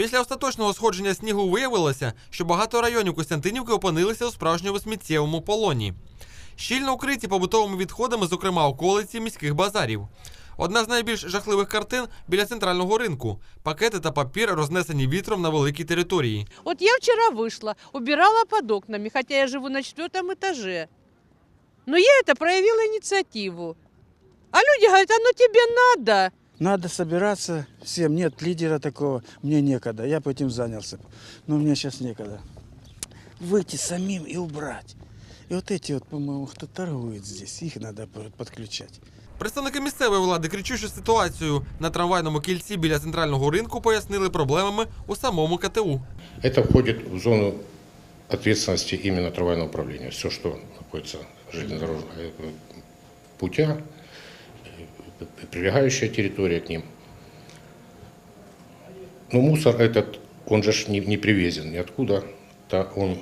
Після остаточного сходження снігу виявилося, що багато районів Костянтинівки опинилися у справжньому сміттєвому полоні. Щільно укриті побутовими відходами, зокрема околиці міських базарів. Одна з найбільш жахливих картин біля центрального ринку. Пакети та папір рознесені вітром на великій території. Вот я вчера вышла, убирала под окнами, хотя я живу на четвертом этаже. Но я это проявила инициативу. А люди говорят, а ну тебе надо. Надо собираться всем. Нет лидера такого. Мне некогда. Я бы этим занялся. Но мне сейчас некогда. Выйти самим и убрать. И вот эти вот, по-моему, кто торгует здесь, их надо п- подключать. Представники місцевої влади, кричущу ситуацію на трамвайному кільці біля центрального ринку, пояснили проблемами у самому КТУ. Это входит в зону ответственности именно трамвайного управления. Все, что находится железнодорожного э, путя, э, прилегающая территория к ним. Но мусор этот, он же ж не, не привезен ниоткуда, да, он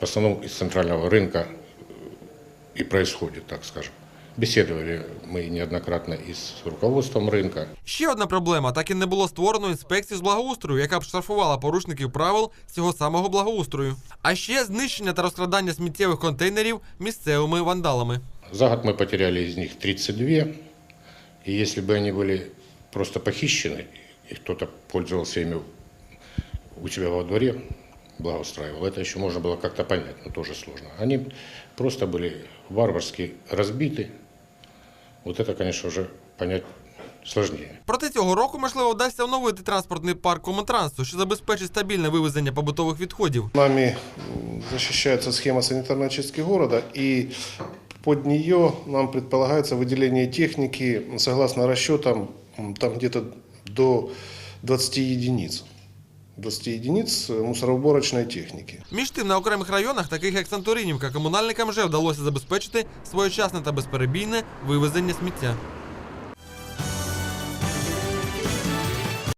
в основном из центрального рынка э, и происходит, так скажем. Беседовали мы неоднократно и с руководством рынка, Ще одна проблема: так і не було створено інспекцію з благоустрою, яка б штрафувала порушників правил з цього самого благоустрою. А ще знищення та розкрадання сміттєвих контейнерів місцевими вандалами. За год мы потеряли из них 32, и если бы они были просто похищены, и кто-то пользовался ими у себя во дворе, благоустраивал, это еще можно было как-то понять, но тоже сложно. Они просто были варварски разбиты. Вот это, конечно, уже понять сложнее. Проте цього року, можливо, вдасться оновити транспортний парк комунтрансу, що забезпечить стабільне вивезення побутових відходів. Нами м, защищается схема санитарной очистки города, и под нее нам предполагается выделение техники, согласно расчетам, там где-то до 20 единиц. 20 единиц э, мусороуборочной техники. Між тим, на окремих районах, таких як Санторинівка, комунальникам вже вдалося забезпечити своєчасне та безперебійне вивезення сміття.